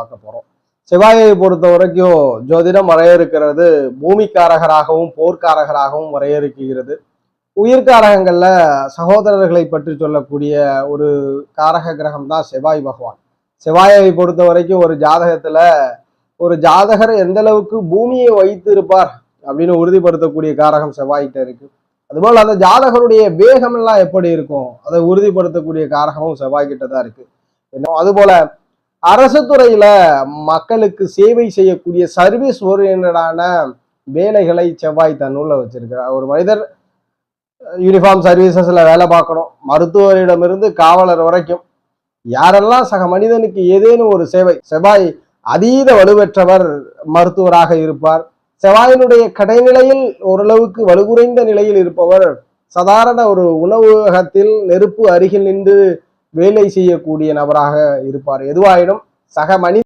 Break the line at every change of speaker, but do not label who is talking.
பார்க்க போறோம். செவ்வாயை பொறுத்த வரைக்கும் ஜோதிடம் வரையறுக்கிறது பூமிக்காரகராகவும் போர்க்காரகராகவும் வரையறுக்கிறது. உயிர்காரகங்கள்ல சகோதரர்களை பற்றி சொல்லக்கூடிய ஒரு காரக கிரகம் தான் செவ்வாய் பகவான். செவ்வாயை பொறுத்த வரைக்கும் ஒரு ஜாதகத்துல ஒரு ஜாதகர் எந்த அளவுக்கு பூமியை வைத்து இருப்பார் அப்படின்னு உறுதிப்படுத்தக்கூடிய காரகம் செவ்வாய்கிட்ட இருக்கு. அதுபோல் அந்த ஜாதகருடைய வேகம் எல்லாம் எப்படி இருக்கும்? அதை உறுதிப்படுத்தக்கூடிய காரகமும் செவ்வாய்கிட்ட தான் இருக்கு. என்ன அதுபோல அரசு துறையில மக்களுக்கு சேவை செய்யக்கூடிய சர்வீஸ் ஓரியன்டான வேலைகளை செவ்வாய் தன்னுள்ள வச்சிருக்கிறார். ஒரு மனிதர் யூனிஃபார்ம் சர்வீசஸ்ல வேலை பார்க்கணும். மருத்துவரிடமிருந்து காவலர் வரைக்கும் யாரெல்லாம் சக மனிதனுக்கு ஏதேனும் ஒரு சேவை செவ்வாய் அதீத வலுவற்றவர் மருத்துவராக இருப்பார். செவ்வாயினுடைய கடைநிலையில் ஓரளவுக்கு வலுகுறைந்த நிலையில் இருப்பவர் சாதாரண ஒரு உணவகத்தில் நெருப்பு அருகில் நின்று வேலை செய்யக்கூடிய நபராக இருப்பார். எதுவாயினும் சக மனித